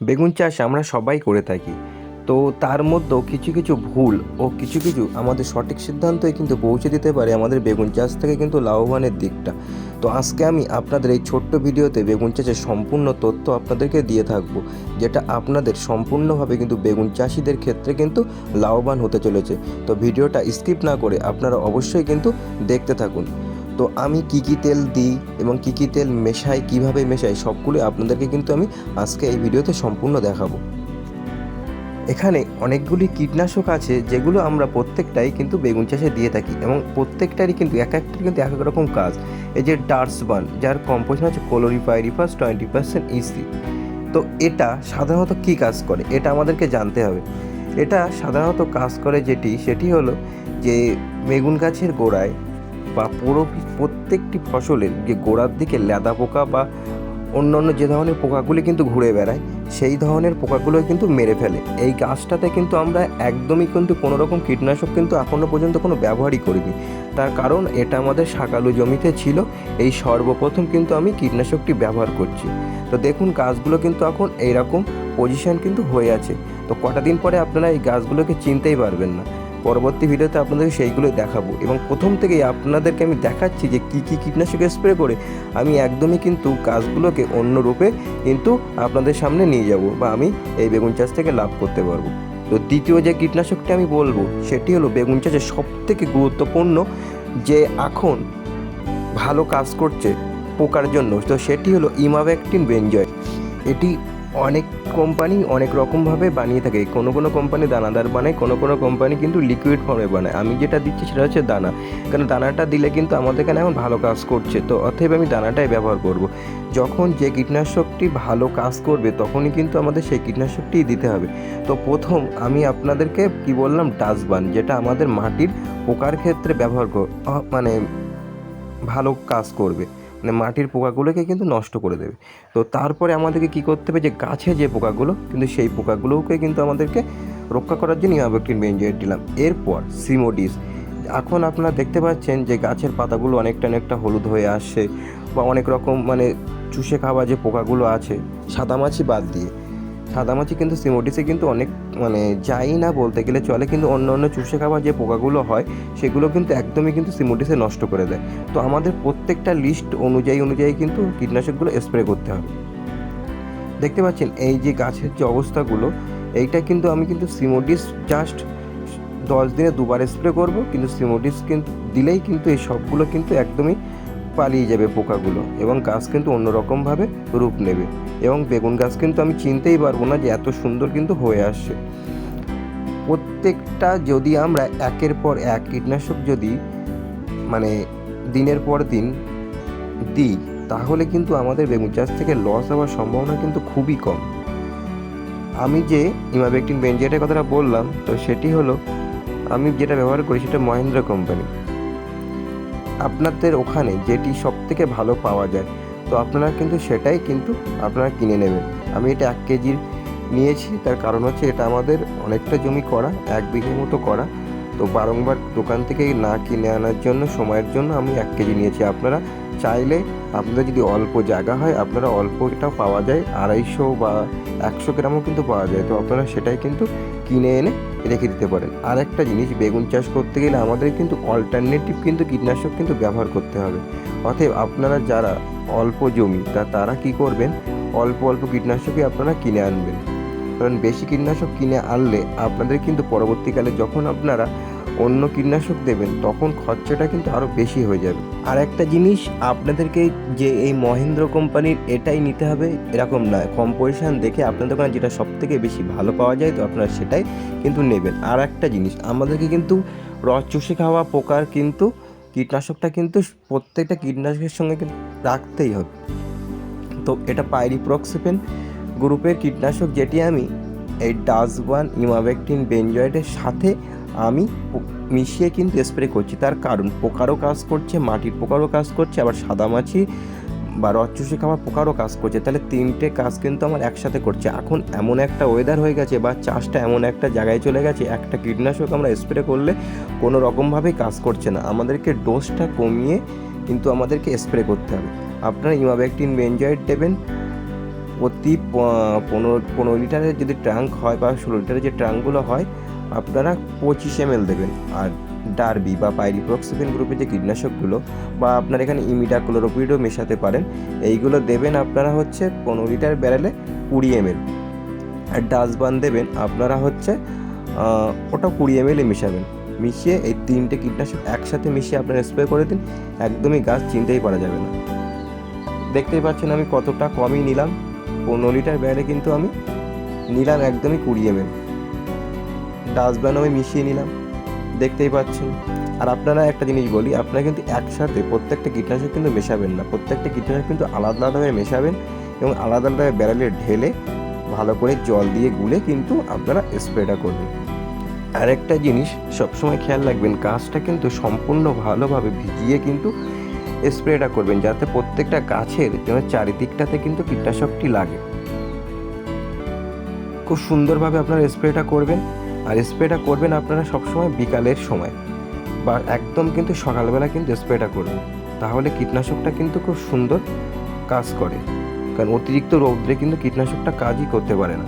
বেগুন চাষ আমরা সবাই করে থাকি। তো তার মধ্যেও কিছু কিছু ভুল ও কিছু কিছু আমাদের সঠিক সিদ্ধান্তই কিন্তু পৌঁছে দিতে পারে আমাদের বেগুন চাষ থেকে কিন্তু লাভবানের দিকটা। তো আজকে আমি আপনাদের এই ছোট্ট ভিডিওতে বেগুন চাষের সম্পূর্ণ তথ্য আপনাদেরকে দিয়ে থাকব, যেটা আপনাদের সম্পূর্ণভাবে কিন্তু বেগুন চাষিদের ক্ষেত্রে কিন্তু লাভবান হতে চলেছে। তো ভিডিওটা স্কিপ না করে আপনারা অবশ্যই কিন্তু দেখতে থাকুন। তো আমি কি কি তেল দিই এবং কি কি তেল মেশাই, কীভাবে মেশাই, সবগুলো আপনাদেরকে কিন্তু আমি আজকে এই ভিডিওতে সম্পূর্ণ দেখাবো। এখানে অনেকগুলি কীটনাশক আছে যেগুলো আমরা প্রত্যেকটাই কিন্তু বেগুন চাষে দিয়ে থাকি এবং প্রত্যেকটারই কিন্তু এক একটার কিন্তু এক এক রকম কাজ। এই যে ডার্সবান যার কম্পোজিশন হচ্ছে কোলোরিফাইরিফাস টোয়েন্টি পার্সেন্ট ইসি তো এটা সাধারণত কী কাজ করে? এটা আমাদেরকে জানতে হবে। এটা সাধারণত কাজ করে যেটি, সেটি হলো যে বেগুন গাছের গোড়ায় বা পুরো প্রত্যেকটি ফসলের যে গোড়ার দিকে লেদা পোকা বা অন্য অন্য যে ধরনের পোকাগুলি কিন্তু ঘুরে বেড়ায়, সেই ধরনের পোকাগুলো কিন্তু মেরে ফেলে। এই গাছটাতে কিন্তু আমরা একদমই কিন্তু কোনো রকম কীটনাশক কিন্তু এখনও পর্যন্ত কোনো ব্যবহারই করিনি। তার কারণ এটা আমাদের শাকালু জমিতে ছিল, এই সর্বপ্রথম কিন্তু আমি কীটনাশকটি ব্যবহার করছি। তো দেখুন, গাছগুলো কিন্তু এখন এইরকম পজিশন কিন্তু হয়ে আছে। তো কটা দিন পরে আপনারা এই গাছগুলোকে চিনতেই পারবেন না। পরবর্তী ভিডিওতে আপনাদেরকে সেইগুলোই দেখাবো এবং প্রথম থেকেই আপনাদেরকে আমি দেখাচ্ছি যে কী কী কীটনাশক স্প্রে করে আমি একদমই কিন্তু গাছগুলোকে অন্য রূপে কিন্তু আপনাদের সামনে নিয়ে যাব বা আমি এই বেগুন চাষ থেকে লাভ করতে পারব। তো দ্বিতীয় যে কীটনাশকটি আমি বলব, সেটি হলো বেগুন চাষের সব থেকে গুরুত্বপূর্ণ যে এখন ভালো কাজ করছে পোকার জন্য, তো সেটি হলো ইমাভ্যাকটিন বেঞ্জয়। এটি অনেক কোম্পানি অনেক রকমভাবে বানিয়ে থাকে। কোনো কোনো কোম্পানি দানাদার বানায়, কোনো কোনো কোম্পানি কিন্তু লিকুইড ফর্মে বানায়। আমি যেটা দিচ্ছি সেটা হচ্ছে দানা। কারণ দানাটা দিলে কিন্তু আমাদের এখানে এখন ভালো কাজ করছে। তো অতএব আমি দানাটাই ব্যবহার করব। যখন যে কীটনাশকটি ভালো কাজ করবে, তখনই কিন্তু আমাদের সেই কীটনাশকটি দিতে হবে। তো প্রথম আমি আপনাদেরকে কি বললাম? ডাসবান যেটা আমাদের মাটির পোকার ক্ষেত্রে ব্যবহার মানে ভালো কাজ করবে। মানে মাটির পোকাগুলোকে কিন্তু নষ্ট করে দেবে। তো তারপরে আমাদেরকে কি করতে হবে যে গাছে যে পোকাগুলো, কিন্তু সেই পোকাগুলোকে কিন্তু আমাদেরকে রক্ষা করার জন্য ইমাবেকটিন বেঞ্জয়েড দিলাম। এরপর সিমোডিস। এখন আপনারা দেখতে পাচ্ছেন যে গাছের পাতাগুলো অনেকটা অনেকটা হলুদ হয়ে আসছে, বা অনেক রকম মানে চুষে খাওয়া যে পোকাগুলো আছে সাদামাছি বাদ দিয়ে। সাদামাছি কিন্তু সিমোটিসে কিন্তু অনেক মানে যাই না বলতে গেলে চলে, কিন্তু অন্য অন্য চুষে খাওয়া যে পোকাগুলো হয়, সেগুলো কিন্তু একদমই কিন্তু সিমোটিসে নষ্ট করে দেয়। তো আমাদের প্রত্যেকটা লিস্ট অনুযায়ী অনুযায়ী কিন্তু কীটনাশকগুলো স্প্রে করতে হবে। দেখতে পাচ্ছেন, এই যে গাছের যে অবস্থাগুলো, এইটা কিন্তু আমি কিন্তু সিমোটিস জাস্ট দশ দিনে দুবার স্প্রে করব, কিন্তু সিমোডিস কিন্তু দিলেই কিন্তু এই সবগুলো কিন্তু একদমই পালিয়ে যাবে পোকাগুলো এবং গাছ কিন্তু অন্যরকমভাবে রূপ নেবে। এবং বেগুন গাছ কিন্তু আমি চিনতেই পারব না যে এত সুন্দর কিন্তু হয়ে আসছে। প্রত্যেকটা যদি আমরা একের পর এক কীটনাশক যদি মানে দিনের পর দিন দিই, তাহলে কিন্তু আমাদের বেগুন চাষ থেকে লস হওয়ার সম্ভাবনা কিন্তু খুবই কম। আমি যে ইমাবেকটিন বেঞ্জিয়াটের কথাটা বললাম, তো সেটি হলো, আমি যেটা ব্যবহার করি সেটা মহেন্দ্র কোম্পানি। আপনাদের ওখানে যেটি সব থেকে ভালো পাওয়া যায়। তো আপনারা কিন্তু সেটাই কিন্তু আপনারা কিনে নেবেন। আমি এটা এক কেজির নিয়েছি, তার কারণ হচ্ছে এটা আমাদের অনেকটা জমি করা, এক বিঘের মতো করা। তো বারংবার দোকান থেকে না কিনে আনার জন্য, সময়ের জন্য আমি এক কেজি নিয়েছি। আপনারা চাইলে আপনাদের যদি অল্প জায়গা হয়, আপনারা অল্পটাও পাওয়া যায়। আড়াইশো বা একশো গ্রামও কিন্তু পাওয়া যায়। তো আপনারা সেটাই কিন্তু কিনে এনে রেখে দিতে পারেন। আর একটা জিনিস, বেগুন চাষ করতে গেলে আমাদের কিন্তু অল্টারনেটিভ কিন্তু কীটনাশক কিন্তু ব্যবহার করতে হবে। অতএব আপনারা যারা অল্প জমি, তা তারা কি করবেন? অল্প অল্প কীটনাশকই আপনারা কিনে আনবেন। কারণ বেশি কীটনাশক কিনে আনলে আপনাদের কিন্তু পরবর্তীকালে যখন আপনারা অন্য কীটনাশক দেবেন, তখন খরচাটা কিন্তু আরও বেশি হয়ে যাবে। আর একটা জিনিস, আপনাদেরকে যে এই মহেন্দ্র কোম্পানির এটাই নিতে হবে, এরকম নয়। কম্পোজিশন দেখে আপনাদের ওখানে যেটা সব থেকে বেশি ভালো পাওয়া যায়, তো আপনারা সেটাই কিন্তু নেবেন। আর একটা জিনিস, আমাদেরকে কিন্তু রস চুষে খাওয়া, পোকার কিন্তু কীটনাশকটা কিন্তু প্রত্যেকটা কীটনাশকের সঙ্গে কিন্তু রাখতেই হবে। তো এটা পাইরিপ্রক্সিপেন গ্রুপের কীটনাশক যেটি আমি, এই ডাসওয়ান ইমাভেকটিন বেঞ্জয়েডের সাথে আমি মিশিয়ে কিন্তু স্প্রে করছি। তার কারণ, পোকারও কাজ করছে, মাটির পোকারও কাজ করছে, আবার সাদামাছি বা রচ্চুষে খাওয়া পোকারও কাজ করছে। তাহলে তিনটে কাজ কিন্তু আমার একসাথে করছে। এখন এমন একটা ওয়েদার হয়ে গেছে বা চাষটা এমন একটা জায়গায় চলে গেছে, একটা কীটনাশক আমরা স্প্রে করলে কোনো রকমভাবেই কাজ করছে না। আমাদেরকে ডোজটা কমিয়ে কিন্তু আমাদেরকে স্প্রে করতে হবে। আপনারা ইমাভেকটিন বেঞ্জয়েড দেবেন প্রতি পনেরো পনেরো লিটারের যদি ট্যাঙ্ক হয় বা ষোলো লিটারের যে ট্যাঙ্কগুলো হয়, আপনারা পঁচিশ এম দেবেন। আর ডারবি বা পাইরিপ্রক্সিফেন গ্রুপের যে কীটনাশকগুলো বা আপনার এখানে ইমিডা ক্লোরোপিডও মেশাতে পারেন, এইগুলো দেবেন আপনারা হচ্ছে পনেরো লিটার ব্যারেলে কুড়ি এম এল আর ডাস্টবান দেবেন আপনারা হচ্ছে ওটা কুড়ি এম মেশাবেন। মিশিয়ে এই তিনটে কীটনাশক একসাথে মিশিয়ে আপনারা স্প্রে করে দিন, একদমই গাছ চিনতেই পারা যাবে না। দেখতেই পাচ্ছেন আমি কতটা কমই নিলাম। পনেরো লিটার ব্যারে কিন্তু আমি নিলাম একদমই কুড়ি এম এল ডাস্টবিন আমি মিশিয়ে নিলাম, দেখতেই পাচ্ছেন। আর আপনারা একটা জিনিস বলি, আপনারা কিন্তু একসাথে প্রত্যেকটা কীটনাশক কিন্তু মেশাবেন না। প্রত্যেকটা কীটনাশক কিন্তু আলাদা আলাদাভাবে মেশাবেন এবং আলাদা আলাদা ব্যারেলে ঢেলে ভালো করে জল দিয়ে গুলে কিন্তু আপনারা স্প্রেটা করবেন। আরেকটা জিনিস, সবসময় খেয়াল রাখবেন গাছটা কিন্তু সম্পূর্ণ ভালোভাবে ভিজিয়ে কিন্তু স্প্রেটা করবেন যাতে প্রত্যেকটা গাছের যেন চারিদিকটাতে কিন্তু কীটনাশকটি লাগে। খুব সুন্দরভাবে আপনারা স্প্রেটা করবেন আর স্প্রেটা করবেন আপনারা সবসময় বিকালের সময় বা একদম কিন্তু সকালবেলা কিন্তু স্প্রেটা করবেন। তাহলে কীটনাশকটা কিন্তু খুব সুন্দর কাজ করে। কারণ অতিরিক্ত রৌদ্রে কিন্তু কীটনাশকটা কাজই করতে পারে না।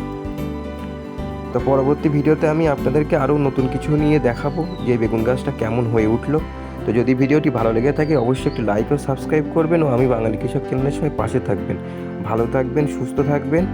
তো পরবর্তী ভিডিওতে আমি আপনাদেরকে আরও নতুন কিছু নিয়ে দেখাবো যে বেগুন গাছটা কেমন হয়ে উঠল তো যদি ভিডিওটি ভালো লেগে থাকে, অবশ্যই একটি লাইক ও সাবস্ক্রাইব করবেন ও আমি বাঙালি কৃষক চ্যানেলের সঙ্গে পাশে থাকবেন। ভালো থাকবেন, সুস্থ থাকবেন।